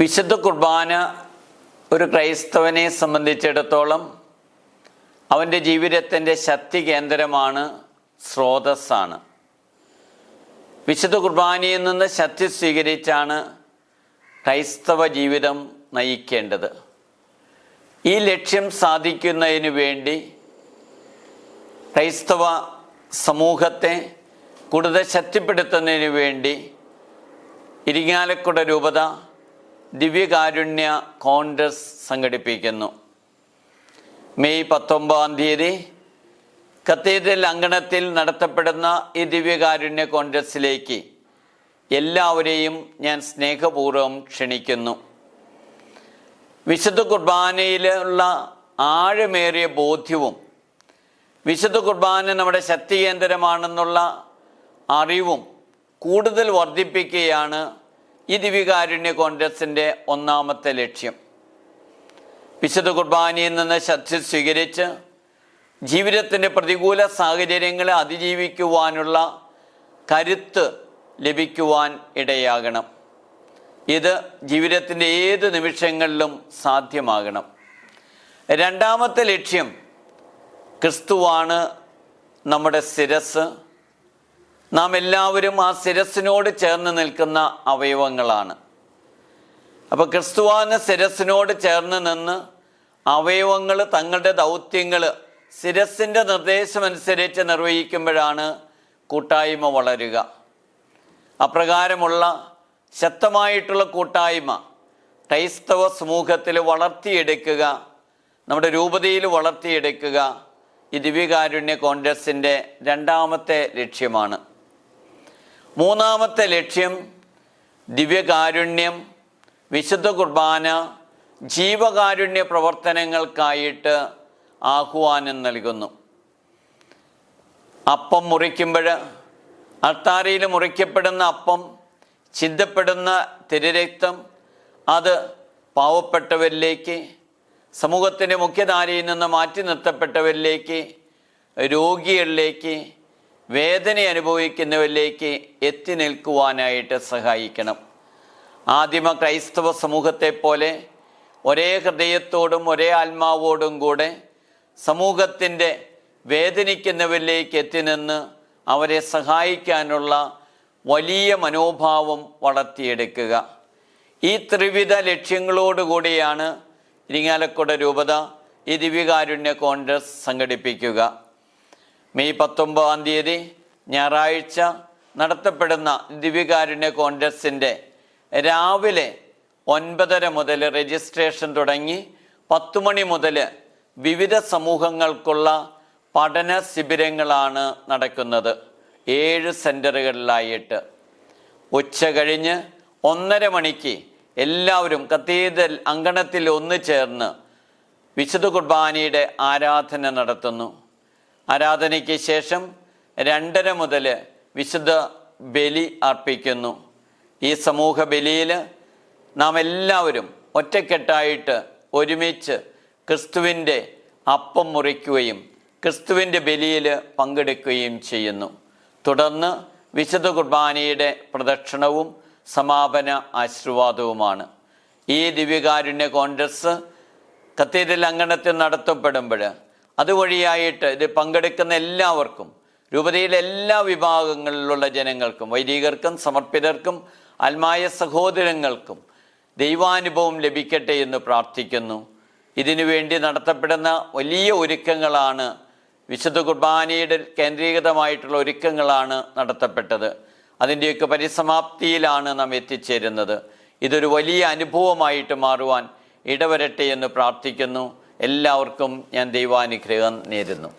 വിശുദ്ധ കുർബാന ഒരു ക്രൈസ്തവനെ സംബന്ധിച്ചിടത്തോളം അവന്റെ ജീവിതത്തിന്റെ ശക്തി കേന്ദ്രമാണ് സ്രോതസ്സാണ്. വിശുദ്ധ കുർബാനയിൽ നിന്ന് ശക്തി സ്വീകരിച്ചാണ് ക്രൈസ്തവ ജീവിതം നയിക്കേണ്ടത്. ഈ ലക്ഷ്യം സാധിക്കുന്നതിന് വേണ്ടി ക്രൈസ്തവ സമൂഹത്തെ കൂടുതൽ ശക്തിപ്പെടുത്തുന്നതിന് വേണ്ടി ഇരിങ്ങാലക്കുട രൂപത ദിവ്യകാരുണ്യ കോൺഗ്രസ് സംഘടിപ്പിക്കുന്നു. മെയ് പത്തൊമ്പതാം തീയതി കത്തീഡ്രൽ അങ്കണത്തിൽ നടത്തപ്പെടുന്ന ഈ ദിവ്യകാരുണ്യ കോൺഗ്രസിലേക്ക് എല്ലാവരെയും ഞാൻ സ്നേഹപൂർവം ക്ഷണിക്കുന്നു. വിശുദ്ധ കുർബാനയിലുള്ള ആഴമേറിയ ബോധ്യവും വിശുദ്ധ കുർബാന നമ്മുടെ ശക്തി കേന്ദ്രമാണെന്നുള്ള അറിവും കൂടുതൽ വർദ്ധിപ്പിക്കുകയാണ് ഈ ദിവ്യകാരുണ്യ കോൺഗ്രസിന്റെ ഒന്നാമത്തെ ലക്ഷ്യം. വിശുദ്ധ കുർബാനയിൽ നിന്ന് ശക്തി സ്വീകരിച്ച് ജീവിതത്തിന്റെ പ്രതികൂല സാഹചര്യങ്ങളെ അതിജീവിക്കുവാനുള്ള കരുത്ത് ലഭിക്കുവാൻ ഇടയാകണം. ഇത് ജീവിതത്തിന്റെ ഏത് നിമിഷങ്ങളിലും സാധ്യമാകണം. രണ്ടാമത്തെ ലക്ഷ്യം ക്രിസ്തുവാണ് നമ്മുടെ ശിരസ് നാം എല്ലാവരും ആ ശിരസിനോട് ചേർന്ന് നിൽക്കുന്ന അവയവങ്ങളാണ്. അപ്പോൾ ക്രിസ്തുവാന ശിരസിനോട് ചേർന്ന് നിന്ന് അവയവങ്ങൾ തങ്ങളുടെ ദൗത്യങ്ങൾ ശിരസിന്റെ നിർദ്ദേശമനുസരിച്ച് നിർവഹിക്കുമ്പോഴാണ് കൂട്ടായ്മ വളരുക. അപ്രകാരമുള്ള ശക്തമായിട്ടുള്ള കൂട്ടായ്മ ക്രൈസ്തവ സമൂഹത്തിൽ വളർത്തിയെടുക്കുക നമ്മുടെ രൂപതയിൽ വളർത്തിയെടുക്കുക ഈ ദിവ്യകാരുണ്യ കോൺഗ്രസിന്റെ രണ്ടാമത്തെ ലക്ഷ്യമാണ്. മൂന്നാമത്തെ ലക്ഷ്യം ദിവ്യകാരുണ്യം വിശുദ്ധ കുർബാന ജീവകാരുണ്യ പ്രവർത്തനങ്ങൾക്കായിട്ട് ആഹ്വാനം നൽകുന്നു. അപ്പം മുറിക്കുമ്പോൾ അൾത്താരയിൽ മുറിക്കപ്പെടുന്ന അപ്പം ചിന്തപ്പെടുന്ന തിരുരക്തം അത് പാവപ്പെട്ടവരിലേക്ക് സമൂഹത്തിന്റെ മുഖ്യധാരയിൽ നിന്ന് മാറ്റി നിർത്തപ്പെട്ടവരിലേക്ക് രോഗികളിലേക്ക് വേദന അനുഭവിക്കുന്നവരിലേക്ക് എത്തി നിൽക്കുവാനായിട്ട് സഹായിക്കണം. ആദിമ ക്രൈസ്തവ സമൂഹത്തെ പോലെ ഒരേ ഹൃദയത്തോടും ഒരേ ആത്മാവോടും കൂടെ സമൂഹത്തിന്റെ വേദനിക്കുന്നവരിലേക്ക് എത്തി നിന്ന് അവരെ സഹായിക്കാനുള്ള വലിയ മനോഭാവം വളർത്തിയെടുക്കുക. ഈ ത്രിവിധ ലക്ഷ്യങ്ങളോടുകൂടിയാണ് ഇരിങ്ങാലക്കുട രൂപത ഈ ദിവ്യകാരുണ്യ കോൺഗ്രസ് സംഘടിപ്പിക്കുക. മെയ് പത്തൊമ്പതാം തീയതി ഞായറാഴ്ച നടത്തപ്പെടുന്ന ദിവ്യകാരുണ്യ കോൺഗ്രസിന്റെ രാവിലെ ഒൻപതര മുതൽ രജിസ്ട്രേഷൻ തുടങ്ങി പത്ത് മണി മുതൽ വിവിധ സമൂഹങ്ങൾക്കുള്ള പഠന ശിബിരങ്ങളാണ് നടക്കുന്നത്. ഏഴ് സെന്ററുകളിലായിട്ട് ഉച്ച കഴിഞ്ഞ് ഒന്നര മണിക്ക് എല്ലാവരും കത്തീഡ്രൽ അങ്കണത്തിൽ ഒന്ന് ചേർന്ന് വിശുദ്ധ കുർബാനയുടെ ആരാധന നടത്തുന്നു. ആരാധനയ്ക്ക് ശേഷം രണ്ടര മുതൽ വിശുദ്ധ ബലി അർപ്പിക്കുന്നു. ഈ സമൂഹ ബലിയിൽ നാം എല്ലാവരും ഒറ്റക്കെട്ടായിട്ട് ഒരുമിച്ച് ക്രിസ്തുവിന്റെ അപ്പം മുറിക്കുകയും ക്രിസ്തുവിന്റെ ബലിയിൽ പങ്കെടുക്കുകയും ചെയ്യുന്നു. തുടർന്ന് വിശുദ്ധ കുർബാനയുടെ പ്രദക്ഷിണവും സമാപന ആശീർവാദവുമാണ്. ഈ ദിവ്യകാരുണ്യ കോൺഗ്രസ് കത്തീഡ്രൽ അങ്കണത്തിൽ നടത്തപ്പെടുമ്പോൾ അതുവഴിയായിട്ട് ഇത് പങ്കെടുക്കുന്ന എല്ലാവർക്കും രൂപതയിലെ എല്ലാ വിഭാഗങ്ങളിലുള്ള ജനങ്ങൾക്കും വൈദികർക്കും സമർപ്പിതർക്കും ആത്മായ സഹോദരങ്ങൾക്കും ദൈവാനുഭവം ലഭിക്കട്ടെ എന്ന് പ്രാർത്ഥിക്കുന്നു. ഇതിനു വേണ്ടി നടത്തപ്പെടുന്ന വലിയ ഒരുക്കങ്ങളാണ് വിശുദ്ധ കുർബാനയുടെ കേന്ദ്രീകൃതമായിട്ടുള്ള ഒരുക്കങ്ങളാണ് നടത്തപ്പെട്ടത്. അതിന്റെയൊക്കെ പരിസമാപ്തിയിലാണ് നാം എത്തിച്ചേരുന്നത്. ഇതൊരു വലിയ അനുഭവമായിട്ട് മാറുവാൻ ഇടവരട്ടെ എന്ന് പ്രാർത്ഥിക്കുന്നു. എല്ലാവർക്കും ഞാൻ ദൈവാനുഗ്രഹം നേരുന്നു.